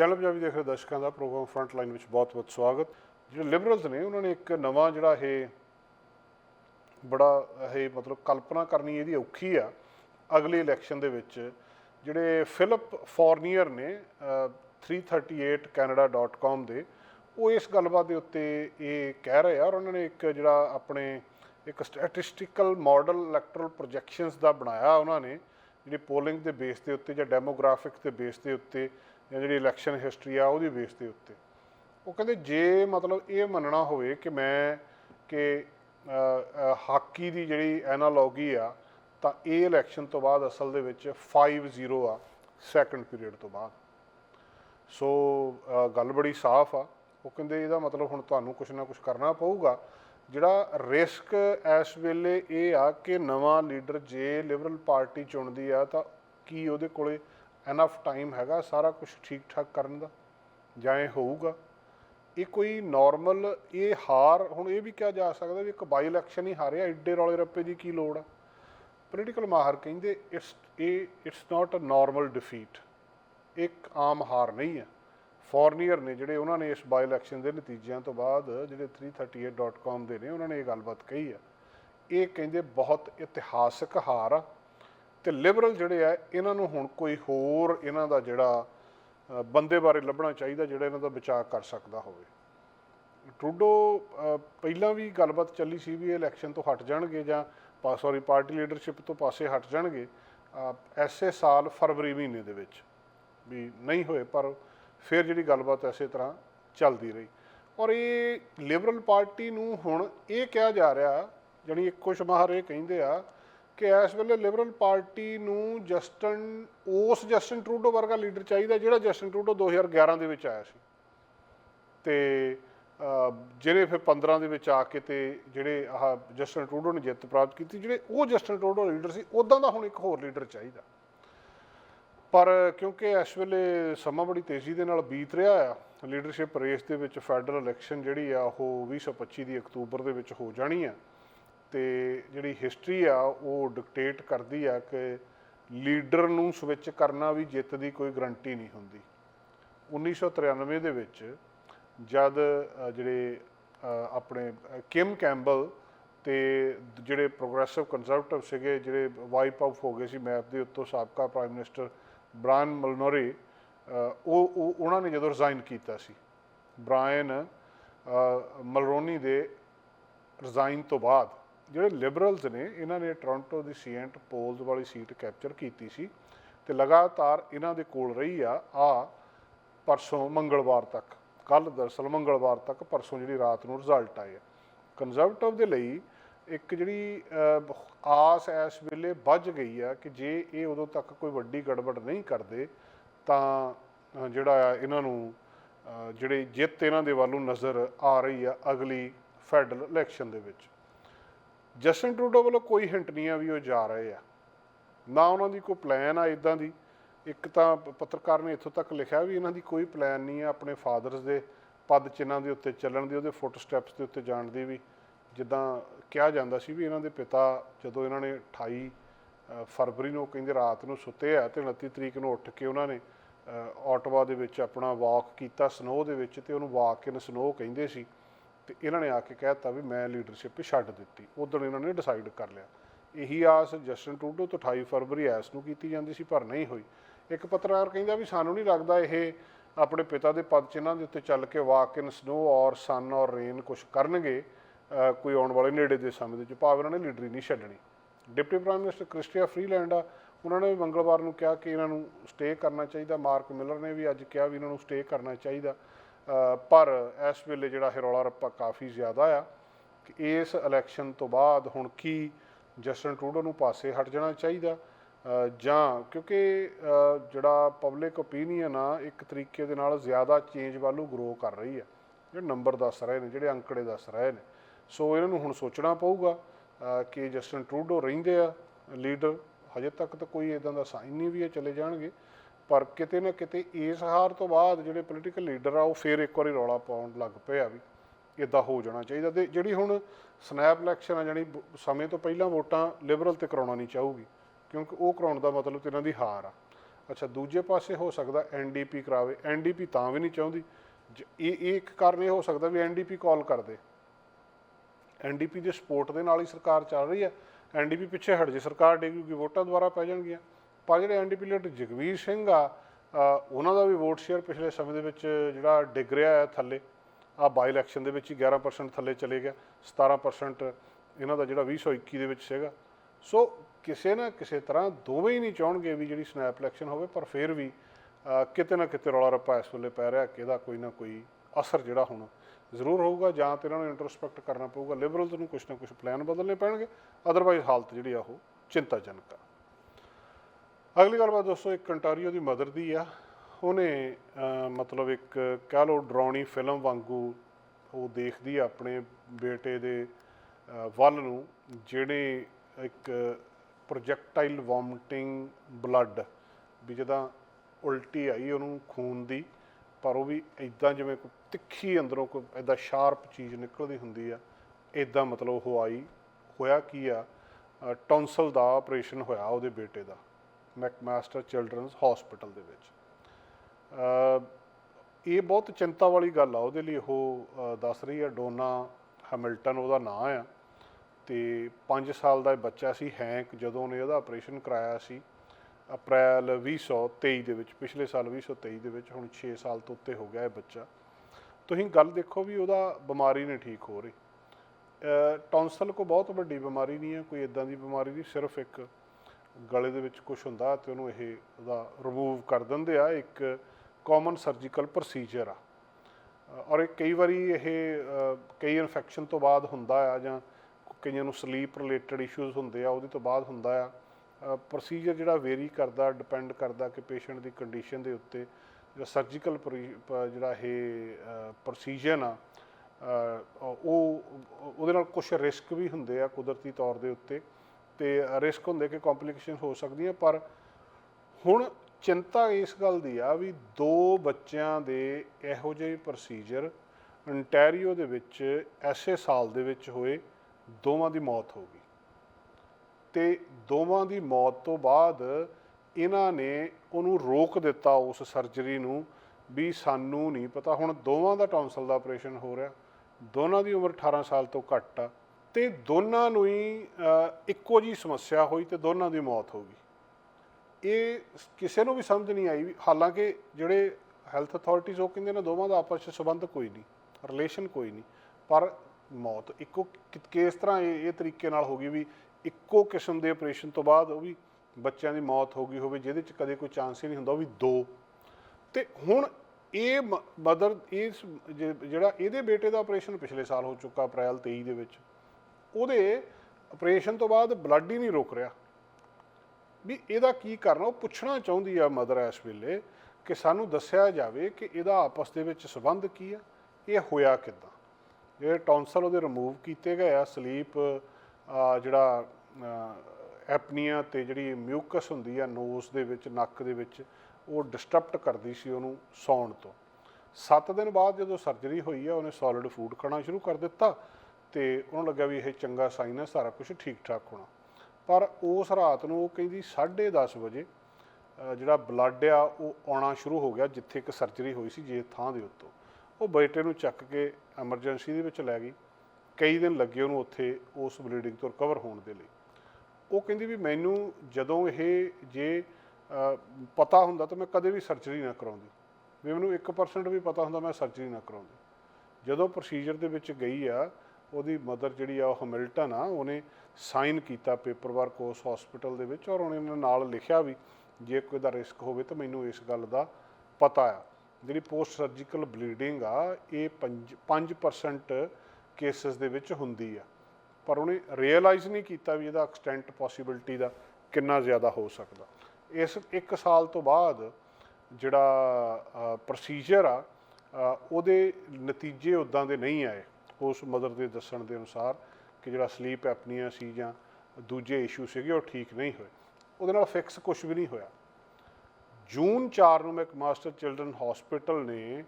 Channel Punjabi ਦੇਖ ਰਹੇ ਦਰਸ਼ਕਾਂ ਦਾ ਪ੍ਰੋਗਰਾਮ ਫਰੰਟ ਲਾਈਨ ਵਿੱਚ ਬਹੁਤ-ਬਹੁਤ ਸਵਾਗਤ। ਜਿਹੜੇ ਲਿਬਰਲਸ ਨੇ ਉਹਨਾਂ ਨੇ ਇੱਕ ਨਵਾਂ ਜਿਹੜਾ ਇਹ ਬੜਾ ਇਹ ਮਤਲਬ ਕਲਪਨਾ ਕਰਨੀ ਇਹਦੀ ਔਖੀ ਆ ਅਗਲੇ ਇਲੈਕਸ਼ਨ ਦੇ ਵਿੱਚ। ਜਿਹੜੇ ਫਿਲਪ ਫੋਰਨੀਅਰ ਨੇ ਅ, 338canada.com ਦੇ ਉਹ ਇਸ ਗੱਲਬਾਤ ਦੇ ਉੱਤੇ ਇਹ ਕਹਿ ਰਹੇ ਆ ਔਰ ਉਹਨਾਂ ਨੇ ਇੱਕ ਜਿਹੜਾ ਆਪਣੇ ਇੱਕ ਸਟੈਟਿਸਟੀਕਲ ਮਾਡਲ ਇਲੈਕਟਰਲ ਪ੍ਰੋਜੈਕਸ਼ਨਸ ਦਾ ਬਣਾਇਆ ਉਹਨਾਂ ਨੇ। ਜਿਹੜੀ ਪੋਲਿੰਗ ਦੇ ਬੇਸ ਦੇ ਉੱਤੇ ਜਾਂ ਡੈਮੋਗ੍ਰਾਫਿਕ ਦੇ ਬੇਸ ਦੇ ਉੱਤੇ ਜਾਂ ਜਿਹੜੀ ਇਲੈਕਸ਼ਨ ਹਿਸਟਰੀ ਆ ਉਹਦੀ ਬੇਸ ਦੇ ਉੱਤੇ। ਉਹ ਕਹਿੰਦੇ ਜੇ ਮਤਲਬ ਇਹ ਮੰਨਣਾ ਹੋਵੇ ਕਿ ਮੈਂ ਕਿ ਹਾਕੀ ਦੀ ਜਿਹੜੀ ਐਨਾਲੋਗੀ ਆ, ਤਾਂ ਇਹ ਇਲੈਕਸ਼ਨ ਤੋਂ ਬਾਅਦ ਅਸਲ ਦੇ ਵਿੱਚ 5-0 ਆ ਸੈਕੰਡ ਪੀਰੀਅਡ ਤੋਂ ਬਾਅਦ। ਸੋ ਗੱਲ ਬੜੀ ਸਾਫ਼ ਆ। ਉਹ ਕਹਿੰਦੇ ਇਹਦਾ ਮਤਲਬ ਹੁਣ ਤੁਹਾਨੂੰ ਕੁਝ ਨਾ ਕੁਝ ਕਰਨਾ ਪਊਗਾ। ਜਿਹੜਾ ਰਿਸਕ ਇਸ ਵੇਲੇ ਇਹ ਆ ਕਿ ਨਵਾਂ ਲੀਡਰ ਜੇ ਲਿਬਰਲ ਪਾਰਟੀ ਚੁਣਦੀ ਆ ਤਾਂ ਕੀ ਉਹਦੇ ਕੋਲੇ ਐਨਫ ਟਾਈਮ ਹੈਗਾ ਸਾਰਾ ਕੁਝ ਠੀਕ ਠਾਕ ਕਰਨ ਦਾ? ਜਾਂ ਇਹ ਹੋਊਗਾ? ਇਹ ਕੋਈ ਨਾਰਮਲ ਇਹ ਹਾਰ, ਹੁਣ ਇਹ ਵੀ ਕਿਹਾ ਜਾ ਸਕਦਾ ਵੀ ਇੱਕ ਬਾਈ ਇਲੈਕਸ਼ਨ ਹੀ ਹਾਰਿਆ ਏਡੇ ਰੌਲੇ ਰੱਪੇ ਦੀ ਕੀ ਲੋੜ ਆ? ਪੋਲੀਟੀਕਲ ਮਾਹਰ ਕਹਿੰਦੇ ਇਟਸ ਇਹ it's not a normal defeat ਇੱਕ ਆਮ ਹਾਰ ਨਹੀਂ ਹੈ। ਫੋਰਨੀਅਰ ਨੇ ਜਿਹੜੇ ਉਹਨਾਂ ਨੇ ਇਸ ਬਾਈ ਇਲੈਕਸ਼ਨ ਦੇ ਨਤੀਜਿਆਂ ਤੋਂ ਬਾਅਦ ਜਿਹੜੇ 338.com ਦੇ ਨੇ ਉਹਨਾਂ ਨੇ ਇਹ ਗੱਲਬਾਤ ਕਹੀ ਆ। ਇਹ ਕਹਿੰਦੇ ਬਹੁਤ ਇਤਿਹਾਸਕ ਹਾਰ ਆ ਤੇ ਲਿਬਰਲ ਜਿਹੜੇ ਆ ਇਹਨਾਂ ਨੂੰ ਹੁਣ ਕੋਈ ਹੋਰ ਇਹਨਾਂ ਦਾ ਜਿਹੜਾ ਬੰਦੇ ਬਾਰੇ ਲੱਭਣਾ ਚਾਹੀਦਾ ਜਿਹੜਾ ਇਹਨਾਂ ਦਾ ਬਚਾਅ ਕਰ ਸਕਦਾ ਹੋਵੇ। ਟਰੂਡੋ ਪਹਿਲਾਂ ਵੀ ਗੱਲਬਾਤ ਚੱਲੀ ਸੀ ਵੀ ਇਹ ਇਲੈਕਸ਼ਨ ਤੋਂ ਹਟ ਜਾਣਗੇ ਜਾਂ ਸੌਰੀ ਪਾਰਟੀ ਲੀਡਰਸ਼ਿਪ ਤੋਂ ਪਾਸੇ ਹਟ ਜਾਣਗੇ ਅ, ਐਸੇ ਸਾਲ ਫਰਵਰੀ ਮਹੀਨੇ ਦੇ ਵਿੱਚ ਵੀ ਨਹੀਂ ਹੋਏ ਪਰ ਫਿਰ ਜਿਹੜੀ ਗੱਲਬਾਤ ਐਸੇ ਤਰ੍ਹਾਂ ਚੱਲਦੀ ਰਹੀ। ਔਰ ਇਹ ਲਿਬਰਲ ਪਾਰਟੀ ਨੂੰ ਹੁਣ ਇਹ ਕਿਹਾ ਜਾ ਰਿਹਾ, ਜਾਣੀ ਇੱਕ ਕੁਛ ਮਾਹਰ ਇਹ ਕਹਿੰਦੇ ਆ ਕਿ ਇਸ ਵੇਲੇ ਲਿਬਰਲ ਪਾਰਟੀ ਨੂੰ ਜਸਟਨ ਉਸ ਜਸਟਨ ਟਰੂਡੋ ਵਰਗਾ ਲੀਡਰ ਚਾਹੀਦਾ ਜਿਹੜਾ ਜਸਟਨ ਟਰੂਡੋ 2011 ਦੇ ਵਿੱਚ ਆਇਆ ਸੀ। ਤੇ ਜਿਹੜੇ ਫਿਰ 15 ਦੇ ਵਿੱਚ ਆ ਕੇ ਤੇ ਜਿਹੜੇ ਆਹ ਜਸਟਨ ਟਰੂਡੋ ਨੇ ਜਿੱਤ ਪ੍ਰਾਪਤ ਕੀਤੀ, ਜਿਹੜੇ ਉਹ ਜਸਟਨ ਟਰੂਡੋ ਲੀਡਰ ਸੀ ਉਦਾਂ ਦਾ ਹੁਣ ਇੱਕ ਹੋਰ ਲੀਡਰ ਚਾਹੀਦਾ। ਪਰ ਕਿਉਂਕਿ ਇਸ ਵੇਲੇ ਸਮਾਂ ਬੜੀ ਤੇਜ਼ੀ ਦੇ ਨਾਲ ਬੀਤ ਰਿਹਾ ਆ ਲੀਡਰਸ਼ਿਪ ਰੇਸ ਦੇ ਵਿੱਚ ਫੈਡਰਲ ਇਲੈਕਸ਼ਨ ਜਿਹੜੀ ਆ, ਉਹ 2025 ਦੀ ਅਕਤੂਬਰ ਦੇ ਵਿੱਚ ਹੋ ਜਾਣੀ ਆ। ਤੇ ਜਿਹੜੀ ਹਿਸਟਰੀ ਆ, ਉਹ ਡਿਕਟੇਟ ਕਰਦੀ ਆ ਕਿ ਲੀਡਰ ਨੂੰ ਸਵਿਚ ਕਰਨਾ ਵੀ ਜਿੱਤ ਦੀ ਕੋਈ ਗਰੰਟੀ ਨਹੀਂ ਹੁੰਦੀ। 1993 ਦੇ ਵਿੱਚ ਜਦ ਜਿਹੜੇ ਆਪਣੇ ਕਿਮ ਕੈਂਬਲ ਤੇ ਜਿਹੜੇ ਪ੍ਰੋਗਰੈਸਿਵ ਕੰਜ਼ਰਵੇਟਿਵ ਸੀਗੇ, ਜਿਹੜੇ ਵਾਈਪ ਆਊਟ ਹੋ ਗਏ ਸੀ ਮੈਪ ਦੇ ਉੱਤੋਂ ਸਾਬਕਾ ਪ੍ਰਾਈਮ ਮਿਨਿਸਟਰ ਬ੍ਰਾਇਨ ਮਲਨੋਰੀ ਉਹ ਉਹਨਾਂ ਨੇ ਜਦੋਂ ਰਿਜ਼ਾਈਨ ਕੀਤਾ ਸੀ, ਬ੍ਰਾਇਨ ਮਲਰੋਨੀ ਦੇ ਰਿਜ਼ਾਈਨ ਤੋਂ ਬਾਅਦ, ਜਿਹੜੇ ਲਿਬਰਲਸ ਨੇ, ਇਹਨਾਂ ਨੇ ਟੋਰਾਂਟੋ ਦੀ ਸੀਐਂਟ ਪੋਲਸ ਵਾਲੀ ਸੀਟ ਕੈਪਚਰ ਕੀਤੀ ਸੀ ਤੇ ਲਗਾਤਾਰ ਇਹਨਾਂ ਦੇ ਕੋਲ ਰਹੀ ਆ ਆ ਪਰਸੋਂ ਮੰਗਲਵਾਰ ਤੱਕ ਕੱਲ ਦਰਸਲ ਮੰਗਲਵਾਰ ਤੱਕ ਪਰਸੋਂ ਜਿਹੜੀ ਰਾਤ ਨੂੰ ਰਿਜ਼ਲਟ ਆਏ ਆ। ਕੰਜ਼ਰਵੇਟਿਵ ਦੇ ਲਈ ਇੱਕ ਜਿਹੜੀ ਆਸ ਇਸ ਵੇਲੇ ਵੱਜ ਗਈ ਆ ਕਿ ਜੇ ਇਹ ਉਦੋਂ ਤੱਕ ਕੋਈ ਵੱਡੀ ਗੜਬੜ ਨਹੀਂ ਕਰਦੇ ਤਾਂ ਜਿਹੜਾ ਆ ਇਹਨਾਂ ਨੂੰ ਅਹ, ਜਿਹੜੇ ਜਿੱਤ ਇਹਨਾਂ ਦੇ ਵੱਲੋਂ ਨਜ਼ਰ ਆ ਰਹੀ ਆ ਅਗਲੀ ਫੈਡਰਲ ਇਲੈਕਸ਼ਨ ਦੇ ਵਿੱਚ। ਜਸਟਨ ਟਰੂਡੋ ਵੱਲੋਂ ਕੋਈ ਹਿੰਟ ਨਹੀਂ ਆ ਵੀ ਉਹ ਜਾ ਰਹੇ ਆ। ਨਾ ਉਹਨਾਂ ਦੀ ਕੋਈ ਪਲਾਨ ਆ ਇਦਾਂ ਦੀ। ਇੱਕ ਤਾਂ ਪੱਤਰਕਾਰ ਨੇ ਇੱਥੋਂ ਤੱਕ ਲਿਖਿਆ ਵੀ ਇਹਨਾਂ ਦੀ ਕੋਈ ਪਲਾਨ ਨਹੀਂ ਆ ਆਪਣੇ ਫਾਦਰਸ ਦੇ ਪਦ ਚਿੰਨ੍ਹਾਂ ਦੇ ਉੱਤੇ ਚੱਲਣ ਦੀ ਉਹਦੇ ਫੁੱਟ ਸਟੈਪਸ ਦੇ ਉੱਤੇ ਜਾਣ ਦੀ ਵੀ। ਜਿੱਦਾਂ ਕਿਹਾ ਜਾਂਦਾ ਸੀ ਵੀ ਇਹਨਾਂ ਦੇ ਪਿਤਾ ਜਦੋਂ ਇਹਨਾਂ ਨੇ 28 ਫਰਵਰੀ ਨੂੰ ਕਹਿੰਦੇ ਰਾਤ ਨੂੰ ਸੁੱਤੇ ਆ ਤੇ 29 ਤਰੀਕ ਨੂੰ ਉੱਠ ਕੇ ਉਹਨਾਂ ਨੇ ਆਟਵਾ ਦੇ ਵਿੱਚ ਆਪਣਾ ਵਾਕ ਕੀਤਾ ਸਨੋ ਦੇ ਵਿੱਚ ਤੇ ਉਹਨੂੰ ਵਾਕ ਇਨ ਸਨੋ ਕਹਿੰਦੇ ਸੀ ਤੇ ਇਹਨਾਂ ਨੇ ਆ ਕੇ ਕਹਿਤਾ ਵੀ ਮੈਂ ਲੀਡਰਸ਼ਿਪ ਛੱਡ ਦਿੱਤੀ। ਉਦੋਂ ਇਹਨਾਂ ਨੇ ਡਿਸਾਈਡ ਕਰ ਲਿਆ। ਇਹੀ ਆਸ ਜਸਟਨ ਟਰੂਡੋ ਤੋਂ 28 ਫਰਵਰੀ ਐਸ ਨੂੰ ਕੀਤੀ ਜਾਂਦੀ ਸੀ, ਪਰ ਨਹੀਂ ਹੋਈ। ਇੱਕ ਪੱਤਰਕਾਰ ਕਹਿੰਦਾ ਵੀ ਸਾਨੂੰ ਨਹੀਂ ਲੱਗਦਾ ਇਹ ਆਪਣੇ ਪਿਤਾ ਦੇ ਪਦ ਚਿੰਨ੍ਹਾਂ ਦੇ ਉੱਤੇ ਚੱਲ ਕੇ ਵਾਕ ਇਨ ਸਨੋ ਔਰ ਸਨ ਔਰ ਰੇਨ ਕੁਝ ਕਰਨਗੇ। ਕੋਈ ਆਉਣ ਵਾਲੇ ਨੇੜੇ ਦੇ ਸਮੇਂ ਦੇ ਵਿੱਚ, ਭਾਵ ਇਹਨਾਂ ਨੇ ਲੀਡਰੀ ਨਹੀਂ ਛੱਡਣੀ। Deputy prime minister Chrystia Freeland ਆ, ਉਹਨਾਂ ਨੇ ਵੀ ਮੰਗਲਵਾਰ ਨੂੰ ਕਿਹਾ ਕਿ ਇਹਨਾਂ ਨੂੰ ਸਟੇ ਕਰਨਾ ਚਾਹੀਦਾ। ਮਾਰਕ ਮਿਲਰ ਨੇ ਵੀ ਅੱਜ ਕਿਹਾ ਵੀ ਇਹਨਾਂ ਨੂੰ ਸਟੇ ਕਰਨਾ ਚਾਹੀਦਾ। ਪਰ ਇਸ ਵੇਲੇ ਜਿਹੜਾ ਇਹ ਰੱਪਾ ਕਾਫੀ ਜ਼ਿਆਦਾ ਆ ਕਿ ਇਸ ਇਲੈਕਸ਼ਨ ਤੋਂ ਬਾਅਦ ਹੁਣ ਕੀ ਜਸਟਨ ਟਰੂਡੋ ਨੂੰ ਪਾਸੇ ਹਟ ਜਾਣਾ ਚਾਹੀਦਾ? ਜਾਂ ਕਿਉਂਕਿ ਜਿਹੜਾ ਪਬਲਿਕ ਓਪੀਨੀਅਨ ਆ, ਇੱਕ ਤਰੀਕੇ ਦੇ ਨਾਲ ਜ਼ਿਆਦਾ ਚੇਂਜ ਵੱਲੋਂ ਗਰੋ ਕਰ ਰਹੀ ਆ। ਜਿਹੜੇ ਨੰਬਰ ਦੱਸ ਰਹੇ ਨੇ, ਜਿਹੜੇ ਅੰਕੜੇ ਦੱਸ ਰਹੇ ਨੇ। ਸੋ ਇਹਨਾਂ ਨੂੰ ਹੁਣ ਸੋਚਣਾ ਪਊਗਾ ਕਿ ਜਸਟਨ ਟਰੂਡੋ ਰਹਿੰਦੇ ਆ, ਲੀਡਰ, ਹਜੇ ਤੱਕ ਤਾਂ ਕੋਈ ਇਦਾਂ ਦਾ ਸਾਈਨ ਨਹੀਂ ਵੀ ਇਹ ਚਲੇ ਜਾਣਗੇ। ਪਰ ਕਿਤੇ ਨਾ ਕਿਤੇ ਇਸ ਹਾਰ ਤੋਂ ਬਾਅਦ ਜਿਹੜੇ ਪੋਲੀਟੀਕਲ ਲੀਡਰ ਆ, ਉਹ ਫੇਰ ਇੱਕ ਵਾਰੀ ਰੌਲਾ ਪਾਉਣ ਲੱਗ ਪਏ ਆ ਵੀ ਇਦਾਂ ਹੋ ਜਾਣਾ ਚਾਹੀਦਾ। ਤੇ ਜਿਹੜੀ ਹੁਣ ਸਨੈਪ ਇਲੈਕਸ਼ਨ ਆ, ਜਾਣੀ ਸਮੇਂ ਤੋਂ ਪਹਿਲਾਂ ਵੋਟਾਂ ਲਿਬਰਲ ਤੇ ਕਰਾਉਣਾ ਨਹੀਂ ਚਾਹੂਗੀ, ਕਿਉਂਕਿ ਉਹ ਕਰਾਉਣ ਦਾ ਮਤਲਬ ਇਹਨਾਂ ਦੀ ਹਾਰ ਆ। ਅੱਛਾ, ਦੂਜੇ ਪਾਸੇ ਹੋ ਸਕਦਾ ਐਨਡੀਪੀ ਕਰਾਵੇ ਐਨਡੀਪੀ ਤਾਂ ਵੀ ਨਹੀਂ ਚਾਹੁੰਦੀ। ਜ- ਇਹ ਇਹ ਇੱਕ ਕਾਰਨ ਇਹ ਹੋ ਸਕਦਾ ਵੀ ਐਨਡੀਪੀ ਕਾਲ ਕਰਦੇ ਐਨਡੀਪੀ ਦੇ ਸਪੋਰਟ ਦੇ ਨਾਲ ਹੀ ਸਰਕਾਰ ਚੱਲ ਰਹੀ ਹੈ। ਐਨਡੀਪੀ ਪਿੱਛੇ ਹਟ ਜੇ, ਸਰਕਾਰ ਡੇਗੂਗੀ ਵੋਟਾਂ ਦੁਆਰਾ ਪੈ ਜਾਣਗੀਆਂ। ਪਰ ਜਿਹੜੇ ਐਨਡੀਪੀ ਲੀਡਰ ਜਗਵੀਰ ਸਿੰਘ ਆ ਉਹਨਾਂ ਦਾ ਵੀ ਵੋਟ ਸ਼ੇਅਰ ਪਿਛਲੇ ਸਮੇਂ ਦੇ ਵਿੱਚ ਜਿਹੜਾ ਡਿੱਗ ਰਿਹਾ ਹੈ ਥੱਲੇ ਆ ਬਾਈ ਇਲੈਕਸ਼ਨ ਦੇ ਵਿੱਚ ਹੀ 11% ਥੱਲੇ ਚਲੇ ਗਿਆ 17% ਇਹਨਾਂ ਦਾ ਜਿਹੜਾ 2021 ਦੇ ਵਿੱਚ ਸੀਗਾ। ਸੋ ਕਿਸੇ ਨਾ ਕਿਸੇ ਤਰ੍ਹਾਂ ਦੋਵੇਂ ਹੀ ਨਹੀਂ ਚਾਹਣਗੇ ਵੀ ਜਿਹੜੀ ਸਨੈਪ ਇਲੈਕਸ਼ਨ ਹੋਵੇ, ਪਰ ਫਿਰ ਵੀ ਕਿਤੇ ਨਾ ਕਿਤੇ ਰੌਲਾ ਰੱਪਾ ਇਸ ਵੇਲੇ ਪੈ ਰਿਹਾ ਕਿ ਇਹਦਾ ਕੋਈ ਨਾ ਕੋਈ ਅਸਰ ਜਿਹੜਾ ਹੁਣ ਜ਼ਰੂਰ ਹੋਊਗਾ ਜਾਂ ਤੇ ਇਹਨਾਂ ਨੂੰ ਇੰਟਰਸਪੈਕਟ ਕਰਨਾ ਪਊਗਾ। ਲਿਬਰਲਸ ਨੂੰ ਕੁਝ ਨਾ ਕੁਝ ਪਲਾਨ ਬਦਲਨੇ ਪੈਣਗੇ। ਅਦਰਵਾਈਜ਼ ਹਾਲਤ ਜਿਹੜੀ ਆ ਉਹ ਚਿੰਤਾਜਨਕ ਆ। ਅਗਲੀ ਗੱਲਬਾਤ ਦੋਸਤੋ, ਇੱਕ ਕੰਟਾਰੀਓ ਦੀ ਮਦਰ ਦੀ ਆ। ਉਹਨੇ ਮਤਲਬ ਇੱਕ ਕਹਿ ਲਓ ਡਰਾਉਣੀ ਫਿਲਮ ਵਾਂਗੂ ਉਹ ਦੇਖਦੀ ਆ ਆਪਣੇ ਬੇਟੇ ਦੇ ਵੱਲ ਨੂੰ ਜਿਹੜੇ ਇੱਕ ਪ੍ਰੋਜੈਕਟਾਈਲ ਵੋਮਟਿੰਗ ਬਲੱਡ ਵੀ ਜਦਾਂ ਉਲਟੀ ਆਈ ਉਹਨੂੰ ਖੂਨ ਦੀ। ਪਰ ਉਹ ਵੀ ਇਦਾਂ ਜਿਵੇਂ ਕੋਈ ਤਿੱਖੀ ਅੰਦਰੋਂ ਕੋਈ ਇਦਾਂ ਸ਼ਾਰਪ ਚੀਜ਼ ਨਿਕਲਦੀ ਹੁੰਦੀ ਆ ਇਦਾਂ ਮਤਲਬ ਉਹ ਆਈ, ਹੋਇਆ ਕੀ ਆ ਟੌਨਸਲ ਦਾ ਆਪਰੇਸ਼ਨ ਹੋਇਆ ਉਹਦੇ ਬੇਟੇ ਦਾ, ਮੈਕਮਾਸਟਰ ਚਿਲਡਰਨਸ ਹਸਪੀਟਲ ਦੇ ਵਿੱਚ। ਇਹ ਬਹੁਤ ਚਿੰਤਾ ਵਾਲੀ ਗੱਲ ਆ, ਉਹਦੇ ਲਈ ਉਹ ਦੱਸ ਰਹੀ ਆ, ਡੋਨਾ ਹੈਮਿਲਟਨ ਉਹਦਾ ਨਾਂ ਆ, ਤੇ 5 ਸਾਲ ਦਾ ਬੱਚਾ ਸੀ, ਹੈਂਕ ਜਦੋਂ ਉਹਨੇ ਉਹਦਾ ਆਪਰੇਸ਼ਨ ਕਰਾਇਆ ਸੀ ਅਪ੍ਰੈਲ 2023 ਦੇ ਵਿੱਚ, ਪਿਛਲੇ ਸਾਲ 2023 ਦੇ ਵਿੱਚ, ਹੁਣ 6 ਸਾਲ ਤੋਂ ਉੱਤੇ ਹੋ ਗਿਆ ਇਹ ਬੱਚਾ। ਤੁਸੀਂ ਗੱਲ ਦੇਖੋ ਵੀ ਉਹਦਾ ਬਿਮਾਰੀ ਨਹੀਂ ਠੀਕ ਹੋ ਰਹੀ। ਟੌਨਸਲ ਕੋ ਬਹੁਤ ਵੱਡੀ ਬਿਮਾਰੀ ਨਹੀਂ ਹੈ, ਕੋਈ ਇਦਾਂ ਦੀ ਬਿਮਾਰੀ ਨਹੀਂ, ਸਿਰਫ ਇੱਕ ਗਲੇ ਦੇ ਵਿੱਚ ਕੁਝ ਹੁੰਦਾ ਤੇ ਉਹਨੂੰ ਇਹ ਉਹਦਾ ਰਿਮੂਵ ਕਰ ਦਿੰਦੇ ਆ, ਇੱਕ ਕਾਮਨ ਸਰਜੀਕਲ ਪ੍ਰੋਸੀਜਰ ਆ। ਔਰ ਇਹ ਕਈ ਵਾਰੀ ਇਹ ਕਈ ਇਨਫੈਕਸ਼ਨ ਤੋਂ ਬਾਅਦ ਹੁੰਦਾ ਆ ਜਾਂ ਕਈਆਂ ਨੂੰ ਸਲੀਪ ਰਿਲੇਟਡ ਇਸ਼ੂਜ਼ ਹੁੰਦੇ ਆ, ਉਹਦੇ ਤੋਂ ਬਾਅਦ ਹੁੰਦਾ ਆ। ਪ੍ਰੋਸੀਜਰ ਜਿਹੜਾ ਵੇਰੀ ਕਰਦਾ ਡਿਪੈਂਡ ਕਰਦਾ ਕਿ ਪੇਸ਼ੈਂਟ ਦੀ ਕੰਡੀਸ਼ਨ ਦੇ ਉੱਤੇ ਜਿਹੜਾ ਸਰਜੀਕਲ ਜਿਹੜਾ ਇਹ ਪ੍ਰੋਸੀਜਰ ਆ ਉਹ ਉਹਦੇ ਨਾਲ ਕੁਝ ਰਿਸਕ ਵੀ ਹੁੰਦੇ ਆ ਕੁਦਰਤੀ ਤੌਰ ਦੇ ਉੱਤੇ ਤੇ ਰਿਸਕ ਹੁੰਦੇ ਕਿ ਕੰਪਲਿਕੇਸ਼ਨ ਹੋ ਸਕਦੀਆਂ, ਪਰ ਹੁਣ ਚਿੰਤਾ ਇਸ ਗੱਲ ਦੀ ਆ ਵੀ ਦੋ ਬੱਚਿਆਂ ਦੇ ਇਹੋ ਜਿਹੇ ਪ੍ਰੋਸੀਜਰ ਅੰਟੈਰੀਓ ਦੇ ਵਿੱਚ ਐਸੇ ਸਾਲ ਦੇ ਵਿੱਚ ਹੋਏ, ਦੋਵਾਂ ਦੀ ਮੌਤ ਹੋ ਗਈ। ਤੇ ਦੋਵਾਂ ਦੀ ਮੌਤ ਤੋਂ ਬਾਅਦ ਇਹਨਾਂ ਨੇ ਉਹਨੂੰ ਰੋਕ ਦਿੱਤਾ ਉਸ ਸਰਜਰੀ ਨੂੰ ਵੀ ਸਾਨੂੰ ਨਹੀਂ ਪਤਾ। ਹੁਣ ਦੋਵਾਂ ਦਾ ਟੌਨਸਲ ਦਾ ਆਪਰੇਸ਼ਨ ਹੋ ਰਿਹਾ। ਦੋਨਾਂ ਦੀ ਉਮਰ 18 ਸਾਲ ਤੋਂ ਘੱਟ ਆ। ਤੇ ਦੋਨਾਂ ਨੂੰ ਹੀ ਇੱਕੋ ਜੀ ਸਮੱਸਿਆ ਹੋਈ ਤੇ ਦੋਨਾਂ ਦੀ ਮੌਤ ਹੋ ਗਈ। ਇਹ ਕਿਸੇ ਨੂੰ ਵੀ ਸਮਝ ਨਹੀਂ ਆਈ ਵੀ ਹਾਲਾਂਕਿ ਜਿਹੜੇ ਹੈਲਥ ਅਥਾਰਟੀਜ਼ ਉਹ ਕਹਿੰਦੇ ਨੇ ਦੋਵਾਂ ਦਾ ਆਪਸ ਵਿੱਚ ਸੰਬੰਧ ਕੋਈ ਨਹੀਂ ਰਿਲੇਸ਼ਨ ਕੋਈ ਨਹੀਂ, ਪਰ ਮੌਤ ਇੱਕੋ ਕਿਸ ਤਰ੍ਹਾਂ ਇਹ ਇਹ ਤਰੀਕੇ ਨਾਲ ਹੋ ਗਈ ਵੀ ਇੱਕੋ ਕਿਸਮ ਦੇ ਆਪਰੇਸ਼ਨ ਤੋਂ ਬਾਅਦ ਉਹ ਵੀ ਬੱਚਿਆਂ ਦੀ ਮੌਤ ਹੋ ਗਈ ਹੋਵੇ, ਜਿਹਦੇ ਚ ਕਦੇ ਕੋਈ ਚਾਂਸ ਹੀ ਨਹੀਂ ਹੁੰਦਾ, ਉਹ ਵੀ ਦੋ। ਤੇ ਹੁਣ ਇਹ ਮਦਰ, ਇਸ ਜਿਹੜਾ ਇਹਦੇ ਬੇਟੇ ਦਾ ਆਪਰੇਸ਼ਨ ਪਿਛਲੇ ਸਾਲ ਹੋ ਚੁੱਕਾ, ਅਪ੍ਰੈਲ 23 ਦੇ ਵਿੱਚ, ਉਹਦੇ ਆਪਰੇਸ਼ਨ ਤੋਂ ਬਾਅਦ ਬਲੱਡ ਹੀ ਨਹੀਂ ਰੁਕ ਰਿਹਾ। ਵੀ ਇਹਦਾ ਕੀ ਕਰਨਾ ਉਹ ਪੁੱਛਣਾ ਚਾਹੁੰਦੀ ਆ ਮਦਰ ਇਸ ਵੇਲੇ ਕਿ ਸਾਨੂੰ ਦੱਸਿਆ ਜਾਵੇ ਕਿ ਇਹਦਾ ਆਪਸ ਦੇ ਵਿੱਚ ਸਬੰਧ ਕੀ ਆ, ਇਹ ਹੋਇਆ ਕਿੱਦਾਂ? ਜਿਹੜੇ ਟੌਨਸਲ ਉਹਦੇ ਰਿਮੂਵ ਕੀਤੇ ਗਏ ਆ, ਸਲੀਪ ਜਿਹੜਾ ਐਪਨੀਆ ਤੇ ਜਿਹੜੀ ਮਿਊਕਸ ਹੁੰਦੀ ਆ ਨੋਸ ਦੇ ਵਿੱਚ, ਨੱਕ ਦੇ ਵਿੱਚ, ਉਹ ਡਿਸਟਰਬਟ ਕਰਦੀ ਸੀ ਉਹਨੂੰ ਸੌਣ ਤੋਂ। 7 ਦਿਨ ਬਾਅਦ ਜਦੋਂ ਸਰਜਰੀ ਹੋਈ ਆ, ਉਹਨੇ ਸੋਲਿਡ ਫੂਡ ਖਾਣਾ ਸ਼ੁਰੂ ਕਰ ਦਿੱਤਾ ਤੇ ਉਹਨੂੰ ਲੱਗਾ ਵੀ ਇਹ ਚੰਗਾ ਸਾਈਨ ਹੈ ਸਾਰਾ ਕੁਝ ਠੀਕ ਠਾਕ ਹੋਣਾ। ਪਰ ਉਸ ਰਾਤ ਨੂੰ ਉਹ ਕਹਿੰਦੀ 10:30 ਵਜੇ ਜਿਹੜਾ ਬਲੱਡ ਆ, ਉਹ ਆਉਣਾ ਸ਼ੁਰੂ ਹੋ ਗਿਆ ਜਿੱਥੇ ਇੱਕ ਸਰਜਰੀ ਹੋਈ ਸੀ, ਜੇ ਥਾਂ ਦੇ ਉੱਤੋਂ। ਉਹ ਬੇਟੇ ਨੂੰ ਚੱਕ ਕੇ ਐਮਰਜੈਂਸੀ ਦੇ ਵਿੱਚ ਲੈ ਗਈ। ਕਈ ਦਿਨ ਲੱਗੇ ਉਹਨੂੰ ਉੱਥੇ ਉਸ ਬਲੀਡਿੰਗ ਤੋਂ ਰਿਕਵਰ ਹੋਣ ਦੇ ਲਈ। ਉਹ ਕਹਿੰਦੀ ਵੀ ਮੈਨੂੰ ਜਦੋਂ ਇਹ ਜੇ ਪਤਾ ਹੁੰਦਾ ਤਾਂ ਮੈਂ ਕਦੇ ਵੀ ਸਰਜਰੀ ਨਾ ਕਰਾਉਂਦੀ। ਵੀ ਮੈਨੂੰ 1% ਵੀ ਪਤਾ ਹੁੰਦਾ ਮੈਂ ਸਰਜਰੀ ਨਾ ਕਰਾਉਂਦੀ। ਜਦੋਂ ਪ੍ਰੋਸੀਜਰ ਦੇ ਵਿੱਚ ਗਈ ਆ, ਉਹਦੀ ਮਦਰ ਜਿਹੜੀ ਆ, ਉਹ ਹਮਿਲਟਨ ਆ, ਉਹਨੇ ਸਾਈਨ ਕੀਤਾ ਪੇਪਰ ਵਰਕ ਉਸ ਹਸਪੀਟਲ ਦੇ ਵਿੱਚ ਔਰ ਉਹਨੇ ਨਾਲ ਲਿਖਿਆ ਵੀ ਜੇ ਕੋਈ ਦਾ ਰਿਸਕ ਹੋਵੇ ਤਾਂ ਮੈਨੂੰ ਇਸ ਗੱਲ ਦਾ ਪਤਾ ਆ। ਜਿਹੜੀ ਪੋਸਟ ਸਰਜੀਕਲ ਬਲੀਡਿੰਗ ਆ, ਇਹ 5 5% ਕੇਸਸ ਦੇ ਵਿੱਚ ਹੁੰਦੀ ਆ। ਪਰ ਉਹਨੇ ਰੀਅਲਾਈਜ਼ ਨਹੀਂ ਕੀਤਾ ਵੀ ਇਹਦਾ ਐਕਸਟੈਂਟ ਪੋਸਿਬਿਲਿਟੀ ਦਾ ਕਿੰਨਾ ਜ਼ਿਆਦਾ ਹੋ ਸਕਦਾ। ਇਸ 1 ਸਾਲ ਤੋਂ ਬਾਅਦ ਜਿਹੜਾ ਪ੍ਰੋਸੀਜਰ ਆ ਉਹਦੇ ਨਤੀਜੇ ਉਦਾਂ ਦੇ ਨਹੀਂ ਆਏ। ਉਸ ਮਦਰ ਦੇ ਦੱਸਣ ਦੇ ਅਨੁਸਾਰ ਕਿ ਜਿਹੜਾ ਸਲੀਪ ਐਪਨੀਆ ਸੀ ਜਾਂ ਦੂਜੇ ਇਸ਼ੂ ਸੀਗੇ, ਉਹ ਠੀਕ ਨਹੀਂ ਹੋਏ। ਉਹਦੇ ਨਾਲ ਫਿਕਸ ਕੁਝ ਵੀ ਨਹੀਂ ਹੋਇਆ। ਜੂਨ 4 ਨੂੰ ਮੈਕ ਮਾਸਟਰ ਚਿਲਡਰਨ ਹਸਪੀਟਲ ਨੇ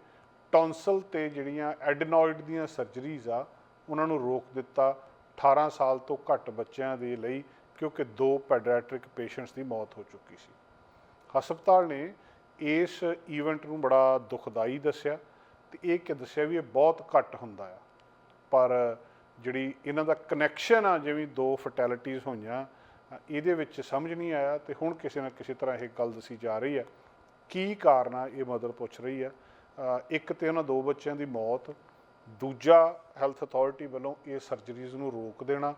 ਟੌਨਸਲ ਤੇ ਜਿਹੜੀਆਂ ਐਡਨੋਇਡ ਦੀਆਂ ਸਰਜਰੀਜ਼ ਆ ਉਹਨਾਂ ਨੂੰ ਰੋਕ ਦਿੱਤਾ। 18 ਸਾਲ ਤੋਂ ਘੱਟ ਬੱਚਿਆਂ ਦੇ ਲਈ ਕਿਉਂਕਿ ਦੋ ਪੈਡੀਆਟ੍ਰਿਕ ਪੇਸ਼ੈਂਟਸ ਦੀ ਮੌਤ ਹੋ ਚੁੱਕੀ ਸੀ। ਹਸਪਤਾਲ ਨੇ ਇਸ ਈਵੈਂਟ ਨੂੰ ਬੜਾ ਦੁਖਦਾਈ ਦੱਸਿਆ ਤੇ ਇਹ ਕਿ ਦੱਸਿਆ ਵੀ ਇਹ ਬਹੁਤ ਘੱਟ ਹੁੰਦਾ ਆ। ਪਰ ਜਿਹੜੀ ਇਹਨਾਂ ਦਾ ਕਨੈਕਸ਼ਨ ਆ, ਜਿਵੇਂ ਦੋ ਫੈਟੈਲਿਟੀਆਂ ਹੋਈਆਂ, ਇਹਦੇ ਵਿੱਚ ਸਮਝ ਨਹੀਂ ਆਇਆ ਤੇ ਹੁਣ ਕਿਸੇ ਨਾ ਕਿਸੇ ਤਰ੍ਹਾਂ ਇਹ ਗੱਲ ਦੱਸੀ ਜਾ ਰਹੀ ਹੈ ਕੀ ਕਾਰਨ ਆ, ਇਹ ਮਦਰ ਪੁੱਛ ਰਹੀ ਹੈ ਇੱਕ ਤੇ ਉਹਨਾਂ ਦੋ ਬੱਚਿਆਂ ਦੀ ਮੌਤ ਦੂਜਾ ਹੈਲਥ ਅਥਾਰਟੀ ਵੱਲੋਂ ਇਹ ਸਰਜਰੀਜ਼ ਨੂੰ ਰੋਕ ਦੇਣਾ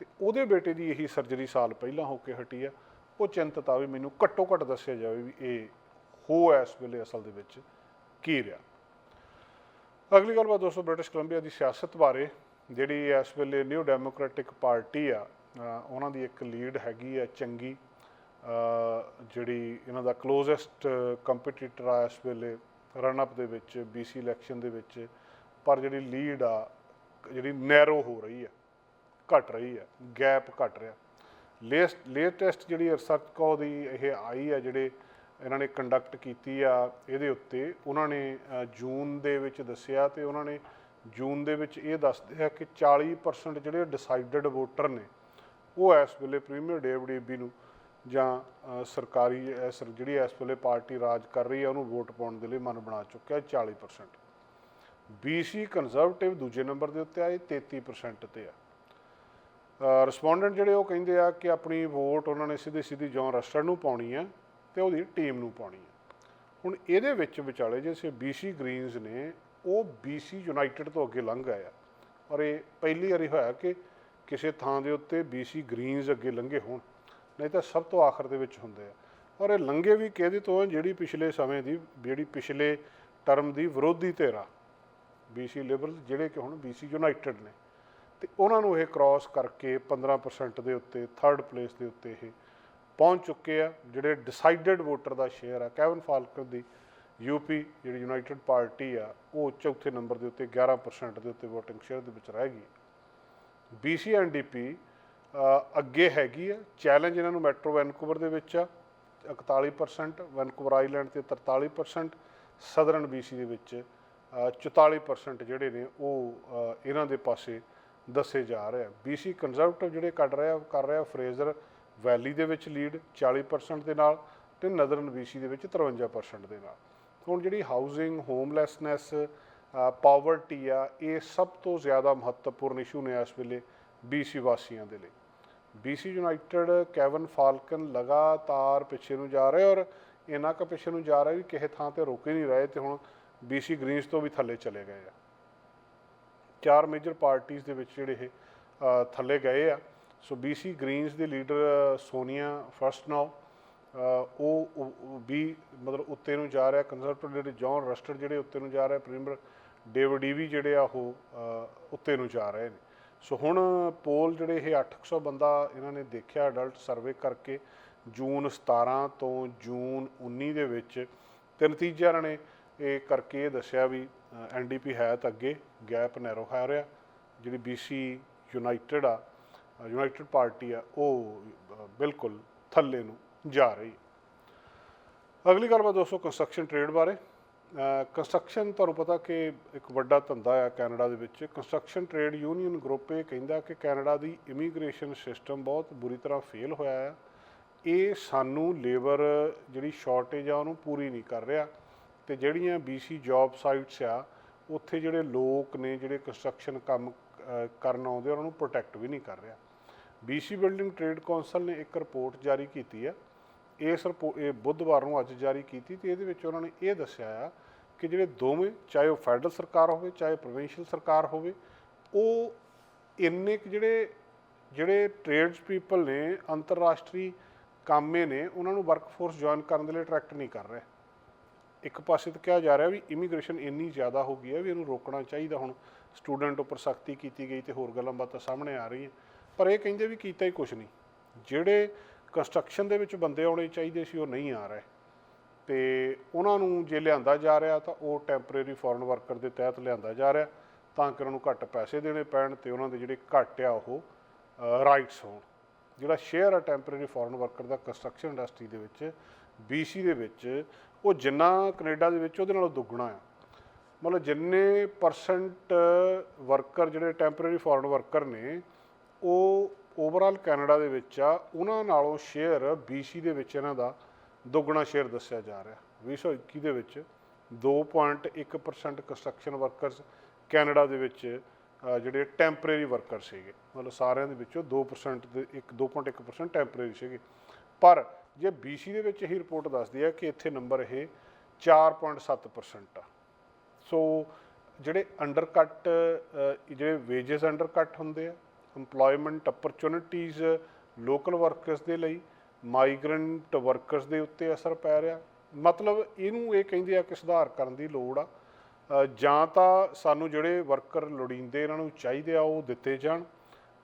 ਤੇ ਉਹਦੇ ਬੇਟੇ ਦੀ ਇਹੀ ਸਰਜਰੀ ਸਾਲ ਪਹਿਲਾਂ ਹੋ ਕੇ ਹਟੀ ਆ ਉਹ ਚਿੰਤਤ ਆ ਵੀ ਮੈਨੂੰ ਘੱਟੋ ਘੱਟ ਦੱਸਿਆ ਜਾਵੇ ਵੀ ਇਹ ਹੋ ਇਸ ਵੇਲੇ ਅਸਲ ਦੇ ਵਿੱਚ ਕੀ ਰਿਹਾ। ਅਗਲੀ ਗੱਲ ਬਾਤ ਦੋਸਤੋ ਬ੍ਰਿਟਿਸ਼ ਕੋਲੰਬੀਆ ਦੀ ਸਿਆਸਤ ਬਾਰੇ, ਜਿਹੜੀ ਇਸ ਵੇਲੇ ਨਿਊ ਡੈਮੋਕ੍ਰੈਟਿਕ ਪਾਰਟੀ ਆ ਉਹਨਾਂ ਦੀ ਇੱਕ ਲੀਡ ਹੈਗੀ ਆ ਚੰਗੀ ਜਿਹੜੀ ਇਹਨਾਂ ਦਾ ਕਲੋਜ਼ੈਸਟ ਕੰਪੀਟੀਟਰ ਆ ਇਸ ਵੇਲੇ ਰਨ ਅਪ ਦੇ ਵਿੱਚ BC ਇਲੈਕਸ਼ਨ ਦੇ ਵਿੱਚ ਪਰ ਜਿਹੜੀ ਲੀਡ ਆ, ਜਿਹੜੀ ਨੈਰੋ ਹੋ ਰਹੀ ਆ ਘਟ ਰਹੀ ਹੈ ਗੈਪ ਘਟ ਰਿਹਾ। ਲੇਸਟ ਲੇਟੈਸਟ ਜਿਹੜੀ ਰਿਸਰਚ ਕੋ ਦੀ ਇਹ ਆਈ ਹੈ, ਜਿਹੜੇ ਇਹਨਾਂ ਨੇ ਕੰਡਕਟ ਕੀਤੀ ਆ, ਇਹਦੇ ਉੱਤੇ ਉਹਨਾਂ ਨੇ ਜੂਨ ਦੇ ਵਿੱਚ ਦੱਸਿਆ ਤੇ ਉਹਨਾਂ ਨੇ ਜੂਨ ਦੇ ਵਿੱਚ ਇਹ ਦੱਸਦੇ ਆ ਕਿ 40% ਜਿਹੜੇ ਡਿਸਾਈਡਡ ਵੋਟਰ ਨੇ, ਉਹ ਇਸ ਵੇਲੇ ਪ੍ਰੀਮੀਅਰ ਡੇਵਿਡ ਈਬੀ ਨੂੰ ਜਾਂ ਸਰਕਾਰੀ ਇਸ ਜਿਹੜੀ ਇਸ ਵੇਲੇ ਪਾਰਟੀ ਰਾਜ ਕਰ ਰਹੀ ਹੈ, ਉਹਨੂੰ ਵੋਟ ਪਾਉਣ ਦੇ ਲਈ ਮਨ ਬਣਾ ਚੁੱਕਿਆ 40% BC ਕੰਜ਼ਰਵੇਟਿਵ ਦੂਜੇ ਨੰਬਰ ਦੇ ਉੱਤੇ ਆ ਇਹ 33% ਤੇ ਆ। ਰਿਸਪੋਂਡੈਂਟ ਜਿਹੜੇ ਉਹ ਕਹਿੰਦੇ ਆ ਕਿ ਆਪਣੀ ਵੋਟ ਉਹਨਾਂ ਨੇ ਸਿੱਧੇ ਸਿੱਧੀ ਜੌਨ ਰਸਟਰ ਨੂੰ ਪਾਉਣੀ ਆ ਤੇ ਉਹਦੀ ਟੀਮ ਨੂੰ ਪਾਉਣੀ ਆ। ਹੁਣ ਇਹਦੇ ਵਿੱਚ ਵਿਚਾਲੇ ਜੇ ਜਿਵੇਂ BC ਗ੍ਰੀਨਸ ਨੇ, ਉਹ BC ਯੂਨਾਈਟਿਡ ਤੋਂ ਅੱਗੇ ਲੰਘ ਗਏ ਆ। ਔਰ ਇਹ ਪਹਿਲੀ ਵਾਰੀ ਹੋਇਆ ਕਿ ਕਿਸੇ ਥਾਂ ਦੇ ਉੱਤੇ BC ਗ੍ਰੀਨਸ ਅੱਗੇ ਲੰਘੇ ਹੋਣ, ਨਹੀਂ ਤਾਂ ਸਭ ਤੋਂ ਆਖਰ ਦੇ ਵਿੱਚ ਹੁੰਦੇ ਆ। ਔਰ ਇਹ ਲੰਘੇ ਵੀ ਕਿਹਦੇ ਤੋਂ ਜਿਹੜੀ ਪਿਛਲੇ ਸਮੇਂ ਦੀ, ਜਿਹੜੀ ਪਿਛਲੇ ਟਰਮ ਦੀ ਵਿਰੋਧੀ ਧਿਰ ਆ। BC ਲਿਬਰਲ ਜਿਹੜੇ ਕਿ ਹੁਣ BC ਯੂਨਾਈਟਿਡ ਨੇ, ਤੇ ਉਹਨਾਂ ਨੂੰ ਇਹ ਕ੍ਰਾਸ ਕਰਕੇ 15% ਦੇ ਉੱਤੇ ਥਰਡ ਪਲੇਸ ਦੇ ਉੱਤੇ ਇਹ ਪਹੁੰਚ ਚੁੱਕੇ ਆ, ਜਿਹੜੇ ਡਿਸਾਈਡਡ ਵੋਟਰ ਦਾ ਸ਼ੇਅਰ ਆ ਕੈਵਨ ਫਾਲਕਰ ਦੀ ਯੂਪੀ ਜਿਹੜੀ ਯੂਨਾਈਟਿਡ ਪਾਰਟੀ ਆ, ਉਹ ਚੌਥੇ ਨੰਬਰ ਦੇ ਉੱਤੇ 11% ਦੇ ਉੱਤੇ VOTING ਸ਼ੇਅਰ ਦੇ ਵਿੱਚ ਰਹਿ ਗਈ BC ਐਨਡੀਪੀ ਅੱਗੇ ਹੈਗੀ ਆ ਚੈਲੰਜ ਇਹਨਾਂ ਨੂੰ ਮੈਟਰੋ ਵੈਨਕੂਵਰ ਦੇ ਵਿੱਚ ਆ 41% ਵੈਨਕੂਵਰ ਆਈਲੈਂਡ ਤੇ 43% ਸਦਰਨ BC ਦੇ ਵਿੱਚ 44% ਜਿਹੜੇ ਨੇ ਉਹ ਇਹਨਾਂ ਦੇ ਪਾਸੇ ਦੱਸੇ ਜਾ ਰਹੇ ਆ। BC ਕੰਜ਼ਰਵੇਟਿਵ ਜਿਹੜੇ ਕੱਢ ਰਿਹਾ, ਕਰ ਰਿਹਾ ਫਰੇਜ਼ਰ ਵੈਲੀ ਦੇ ਵਿੱਚ ਲੀਡ 40% ਦੇ ਨਾਲ ਤੇ ਨਦਰਨ BC ਦੇ ਵਿੱਚ 53% ਦੇ ਨਾਲ। ਹੁਣ ਜਿਹੜੀ ਹਾਊਸਿੰਗ ਹੋਮਲੈਸਨੈਸ ਪਾਵਰਟੀ ਆ, ਇਹ ਸਭ ਤੋਂ ਜ਼ਿਆਦਾ ਮਹੱਤਵਪੂਰਨ ਇਸ਼ੂ ਨੇ ਇਸ ਵੇਲੇ BC ਵਾਸੀਆਂ ਦੇ ਲਈ। BC ਯੂਨਾਈਟਿਡ ਕੈਵਨ ਫਾਲਕਨ ਲਗਾਤਾਰ ਪਿੱਛੇ ਨੂੰ ਜਾ ਰਹੇ ਔਰ ਇੰਨਾ ਕੁ ਪਿੱਛੇ ਨੂੰ ਜਾ ਰਿਹਾ ਵੀ ਕਿਸੇ ਥਾਂ ਤੇ ਰੁਕੇ ਨਹੀਂ ਰਹੇ ਤੇ ਹੁਣ BC ਗ੍ਰੀਨਸ ਤੋਂ ਵੀ ਥੱਲੇ ਚਲੇ ਗਏ ਆ। ਚਾਰ ਮੇਜਰ ਪਾਰਟੀਆਂ ਦੇ ਵਿੱਚ ਜਿਹੜੇ ਇਹ ਥੱਲੇ ਗਏ ਆ। ਸੋ BC ਗ੍ਰੀਨਸ ਦੇ ਲੀਡਰ ਸੋਨੀਆ ਫਰਸਟ ਨਾਓ ਉਹ ਵੀ ਮਤਲਬ ਉੱਤੇ ਨੂੰ ਜਾ ਰਿਹਾ। ਕੰਜ਼ਰਵੇਟਿਵ ਜਿਹੜੇ ਜੌਨ ਰਸਟਰ ਜਿਹੜੇ ਉੱਤੇ ਨੂੰ ਜਾ ਰਿਹਾ। ਪ੍ਰੀਮੀਅਰ ਡੇਵਿਡ ਈਵੀ ਜਿਹੜੇ ਆ ਉਹ ਉੱਤੇ ਨੂੰ ਜਾ ਰਹੇ ਨੇ। ਸੋ ਹੁਣ ਪੋਲ ਜਿਹੜੇ ਇਹ 800 ਬੰਦਾ ਇਹਨਾਂ ਨੇ ਦੇਖਿਆ ਅਡਲਟ ਸਰਵੇ ਕਰਕੇ। ਜੂਨ 17 ਤੋਂ ਜੂਨ 19 ਦੇ ਵਿੱਚ ਤੇ ਨਤੀਜਾ ਇਹਨਾਂ ਨੇ ਇਹ ਕਰਕੇ ਇਹ ਦੱਸਿਆ ਵੀ ਐਨਡੀਪੀ ਹੈ ਤਾਂ ਅੱਗੇ ਗੈਪ ਨੈਰੋ ਹੈ ਰਿਹਾ। ਜਿਹੜੀ BC ਯੂਨਾਈਟਿਡ ਆ, ਯੂਨਾਈਟਿਡ ਪਾਰਟੀ ਆ, ਉਹ ਬਿਲਕੁਲ ਥੱਲੇ ਨੂੰ ਜਾ ਰਹੀ ਅਗਲੀ ਗੱਲਬਾਤ ਦੋਸਤੋ ਕੰਸਟਰਕਸ਼ਨ ਟ੍ਰੇਡ ਬਾਰੇ ਕੰਸਟਰਕਸ਼ਨ ਤੁਹਾਨੂੰ ਪਤਾ ਕਿ ਇੱਕ ਵੱਡਾ ਧੰਦਾ ਆ ਕੈਨੇਡਾ ਦੇ ਵਿੱਚ। ਕੰਸਟਰਕਸ਼ਨ ਟ੍ਰੇਡ ਯੂਨੀਅਨ ਗਰੁੱਪ ਇਹ ਕਹਿੰਦਾ ਕਿ ਕੈਨੇਡਾ ਦੀ ਇਮੀਗ੍ਰੇਸ਼ਨ ਸਿਸਟਮ ਬਹੁਤ ਬੁਰੀ ਤਰ੍ਹਾਂ ਫੇਲ ਹੋਇਆ ਆ। ਇਹ ਸਾਨੂੰ ਲੇਬਰ ਜਿਹੜੀ ਸ਼ਾਰਟੇਜ ਆ ਉਹਨੂੰ ਪੂਰੀ ਨਹੀਂ ਕਰ ਰਿਹਾ। ਤੇ ਜਿਹੜੀਆਂ BC ਜੌਬ ਸਾਈਟਸ ਆ, ਉੱਥੇ ਜਿਹੜੇ ਲੋਕ ਨੇ, ਜਿਹੜੇ ਕੰਸਟਰਕਸ਼ਨ ਕੰਮ ਕਰਨ ਆਉਂਦੇ ਉਹਨਾਂ ਨੂੰ ਪ੍ਰੋਟੈਕਟ ਵੀ ਨਹੀਂ ਕਰ ਰਿਹਾ। BC ਬਿਲਡਿੰਗ ਟ੍ਰੇਡ ਕੌਂਸਲ ਨੇ ਇੱਕ ਰਿਪੋਰਟ ਜਾਰੀ ਕੀਤੀ ਆ। ਇਸ ਰਿਪੋ ਇਹ ਬੁੱਧਵਾਰ ਨੂੰ ਅੱਜ ਜਾਰੀ ਕੀਤੀ ਤੇ ਇਹਦੇ ਵਿੱਚ ਉਹਨਾਂ ਨੇ ਇਹ ਦੱਸਿਆ ਆ ਕਿ ਜਿਹੜੇ ਦੋਵੇਂ, ਚਾਹੇ ਉਹ ਫੈਡਰਲ ਸਰਕਾਰ ਹੋਵੇ, ਚਾਹੇ ਪ੍ਰੋਵਿੰਸ਼ੀਅਲ ਸਰਕਾਰ ਹੋਵੇ, ਉਹ ਇੰਨੇ ਕੁ ਜਿਹੜੇ ਜਿਹੜੇ ਟ੍ਰੇਡਸ ਪੀਪਲ ਨੇ, ਅੰਤਰਰਾਸ਼ਟਰੀ ਕਾਮੇ ਨੇ, ਉਹਨਾਂ ਨੂੰ ਵਰਕਫੋਰਸ ਜੁਆਇਨ ਕਰਨ ਦੇ ਲਈ ਅਟਰੈਕਟ ਨਹੀਂ ਕਰ ਰਹੇ। ਇੱਕ ਪਾਸੇ ਤਾਂ ਕਿਹਾ ਜਾ ਰਿਹਾ ਵੀ ਇਮੀਗ੍ਰੇਸ਼ਨ ਇੰਨੀ ਜ਼ਿਆਦਾ ਹੋ ਗਈ ਹੈ ਵੀ ਇਹਨੂੰ ਰੋਕਣਾ ਚਾਹੀਦਾ ਹੁਣ। ਸਟੂਡੈਂਟ ਉੱਪਰ ਸਖਤੀ ਕੀਤੀ ਗਈ ਤੇ ਹੋਰ ਗੱਲਾਂ ਬਾਤਾਂ ਸਾਹਮਣੇ ਆ ਰਹੀਆਂ। ਪਰ ਇਹ ਕਹਿੰਦੇ ਵੀ ਕੀਤਾ ਹੀ ਕੁਝ ਨਹੀਂ। ਜਿਹੜੇ ਕੰਸਟਰਕਸ਼ਨ ਦੇ ਵਿੱਚ ਬੰਦੇ ਆਉਣੇ ਚਾਹੀਦੇ ਸੀ, ਉਹ ਨਹੀਂ ਆ ਰਹੇ। ਤੇ ਉਹਨਾਂ ਨੂੰ ਜੇ ਲਿਆਂਦਾ ਜਾ ਰਿਹਾ ਤਾਂ ਉਹ ਟੈਂਪਰੇਰੀ ਫੋਰਨ ਵਰਕਰ ਦੇ ਤਹਿਤ ਲਿਆਂਦਾ ਜਾ ਰਿਹਾ, ਤਾਂ ਕਿ ਉਹਨਾਂ ਨੂੰ ਘੱਟ ਪੈਸੇ ਦੇਣੇ ਪੈਣ ਤੇ ਉਹਨਾਂ ਦੇ ਜਿਹੜੇ ਘੱਟ ਆ ਉਹ ਰਾਈਟਸ ਹੋਣ। ਜਿਹੜਾ ਸ਼ੇਅਰ ਆ ਟੈਂਪਰੇਰੀ ਫੋਰਨ ਵਰਕਰ ਦਾ ਕੰਸਟਰਕਸ਼ਨ ਇੰਡਸਟਰੀ ਦੇ ਵਿੱਚ BC ਦੇ ਵਿੱਚ ਉਹ ਜਿੰਨਾ ਕੈਨੇਡਾ ਦੇ ਵਿੱਚ ਉਹਦੇ ਨਾਲੋਂ ਦੁੱਗਣਾ ਆ। ਮਤਲਬ ਜਿੰਨੇ ਪਰਸੈਂਟ ਵਰਕਰ ਜਿਹੜੇ ਟੈਂਪਰੇਰੀ ਫੋਰਨ ਵਰਕਰ ਨੇ, ਉਹ ਓਵਰਆਲ ਕੈਨੇਡਾ ਦੇ ਵਿੱਚ ਆ, ਉਹਨਾਂ ਨਾਲੋਂ ਸ਼ੇਅਰ BC ਦੇ ਵਿੱਚ ਇਹਨਾਂ ਦਾ ਦੁੱਗਣਾ ਸ਼ੇਅਰ ਦੱਸਿਆ ਜਾ ਰਿਹਾ। 2021 ਦੇ ਵਿੱਚ 2.1% ਕੰਸਟਰਕਸ਼ਨ ਵਰਕਰਸ ਕੈਨੇਡਾ ਦੇ ਵਿੱਚ ਜਿਹੜੇ ਟੈਂਪਰੇਰੀ ਵਰਕਰ ਸੀਗੇ। ਮਤਲਬ ਸਾਰਿਆਂ ਦੇ ਵਿੱਚੋਂ 2% ਦੇ ਇੱਕ 2.1% ਟੈਂਪਰੇਰੀ ਸੀਗੇ। ਪਰ ਜੇ BC ਦੇ ਵਿੱਚ ਹੀ ਰਿਪੋਰਟ ਦੱਸਦੀ ਹੈ ਕਿ ਇੱਥੇ ਨੰਬਰ ਇਹ 4.7% ਆ। ਸੋ ਜਿਹੜੇ ਅੰਡਰਕਟ ਜਿਹੜੇ ਵੇਜਸ ਅੰਡਰਕਟ ਹੁੰਦੇ ਆ, EMPLOYMENT ਓਪਰਚੁਨਿਟੀਜ਼ ਲੋਕਲ ਵਰਕਰਸ ਦੇ ਲਈ ਮਾਈਗ੍ਰੈਂਟ ਵਰਕਰਸ ਦੇ ਉੱਤੇ ਅਸਰ ਪੈ ਰਿਹਾ। ਮਤਲਬ ਇਹਨੂੰ ਇਹ ਕਹਿੰਦੇ ਆ ਕਿ ਸੁਧਾਰ ਕਰਨ ਦੀ ਲੋੜ ਆ। ਜਾਂ ਤਾਂ ਸਾਨੂੰ ਜਿਹੜੇ ਵਰਕਰ ਲੋੜੀਂਦੇ, ਇਹਨਾਂ ਨੂੰ ਚਾਹੀਦੇ ਆ ਉਹ ਦਿੱਤੇ ਜਾਣ।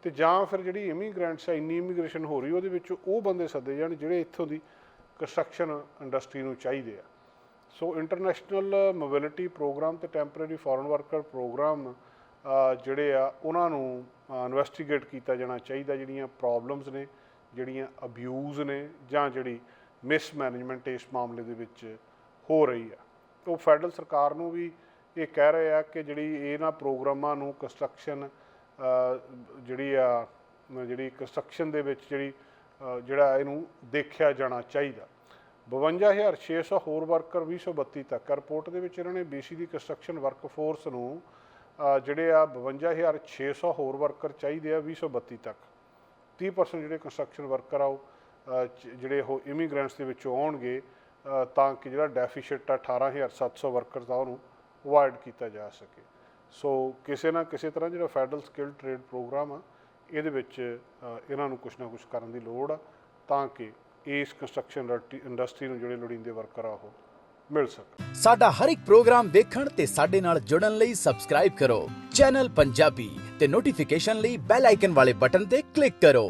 ਤੇ ਜਾਂ ਫਿਰ ਜਿਹੜੀ ਇਮੀਗ੍ਰੈਂਟਸ ਆ, ਇੰਨੀ ਇਮੀਗ੍ਰੇਸ਼ਨ ਹੋ ਰਹੀ ਉਹਦੇ ਵਿੱਚ ਉਹ ਬੰਦੇ ਸੱਦੇ ਜਾਣ ਜਿਹੜੇ ਇੱਥੋਂ ਦੀ ਕੰਸਟਰਕਸ਼ਨ ਇੰਡਸਟਰੀ ਨੂੰ ਚਾਹੀਦੇ ਆ। ਸੋ ਇੰਟਰਨੈਸ਼ਨਲ ਮੋਬਿਲਿਟੀ ਪ੍ਰੋਗਰਾਮ ਤੇ ਟੈਂਪਰੇਰੀ ਫੋਰਨ ਵਰਕਰ ਪ੍ਰੋਗਰਾਮ ਜਿਹੜੇ ਆ, ਉਹਨਾਂ ਨੂੰ ਇਨਵੈਸਟੀਗੇਟ ਕੀਤਾ ਜਾਣਾ ਚਾਹੀਦਾ, ਜਿਹੜੀਆਂ ਪ੍ਰੋਬਲਮਸ ਨੇ, ਜਿਹੜੀਆਂ ਅਬਿਊਜ਼ ਨੇ, ਜਾਂ ਜਿਹੜੀ ਮਿਸਮੈਨੇਜਮੈਂਟ ਇਸ ਮਾਮਲੇ ਦੇ ਵਿੱਚ ਹੋ ਰਹੀ ਆ। ਉਹ ਫੈਡਰਲ ਸਰਕਾਰ ਨੂੰ ਵੀ ਇਹ ਕਹਿ ਰਹੇ ਆ ਕਿ ਜਿਹੜੀ ਇਹਨਾਂ ਪ੍ਰੋਗਰਾਮਾਂ ਨੂੰ ਕੰਸਟਰਕਸ਼ਨ ਜਿਹੜੀ ਆ ਜਿਹੜੀ ਕੰਸਟਰਕਸ਼ਨ ਦੇ ਵਿੱਚ ਜਿਹੜੀ ਜਿਹੜਾ ਇਹਨੂੰ ਦੇਖਿਆ ਜਾਣਾ ਚਾਹੀਦਾ। 52600 ਹੋਰ ਵਰਕਰ 2032 ਤੱਕ। ਰਿਪੋਰਟ ਦੇ ਵਿੱਚ ਇਹਨਾਂ ਨੇ BC ਦੀ ਕੰਸਟਰਕਸ਼ਨ ਵਰਕਫੋਰਸ ਨੂੰ ਜਿਹੜੇ ਆ 52600 ਹੋਰ ਵਰਕਰ ਚਾਹੀਦੇ ਆ 2032 ਤੱਕ। 30% ਜਿਹੜੇ ਕੰਸਟਰਕਸ਼ਨ ਵਰਕਰ ਆ ਉਹ ਜਿਹੜੇ ਉਹ ਇਮੀਗ੍ਰੈਂਟਸ ਦੇ ਵਿੱਚੋਂ ਆਉਣਗੇ ਤਾਂ ਕਿ ਜਿਹੜਾ ਡੈਫੀਸਿਟ ਆ 18700 ਵਰਕਰ ਦਾ ਉਹਨੂੰ ਅਵਾਇਡ ਕੀਤਾ ਜਾ ਸਕੇ। ਸੋ ਕਿਸੇ ਨਾ ਕਿਸੇ ਤਰ੍ਹਾਂ ਜਿਹੜਾ ਫੈਡਰਲ ਸਕਿੱਲ ਟ੍ਰੇਡ ਪ੍ਰੋਗਰਾਮ ਆ, ਇਹਦੇ ਵਿੱਚ ਇਹਨਾਂ ਨੂੰ ਕੁਝ ਨਾ ਕੁਝ ਕਰਨ ਦੀ ਲੋੜ ਆ ਤਾਂ ਕਿ ਇਸ ਕੰਸਟਰਕਸ਼ਨ ਇੰਡਸਟਰੀ ਨੂੰ ਜਿਹੜੇ ਲੋੜੀਂਦੇ ਵਰਕਰ ਆ ਉਹ ਮਿਲ ਸਕਣ। ਸਾਡਾ ਹਰ ਇੱਕ ਪ੍ਰੋਗਰਾਮ ਦੇਖਣ ਤੇ ਸਾਡੇ ਨਾਲ ਜੁੜਨ ਲਈ ਸਬਸਕ੍ਰਾਈਬ ਕਰੋ। ਚੈਨਲ ਪੰਜਾਬੀ ਤੇ ਨੋਟੀਫਿਕੇਸ਼ਨ ਲਈ ਬੈਲ ਆਈਕਨ ਵਾਲੇ ਬਟਨ ਤੇ ਕਲਿੱਕ ਕਰੋ।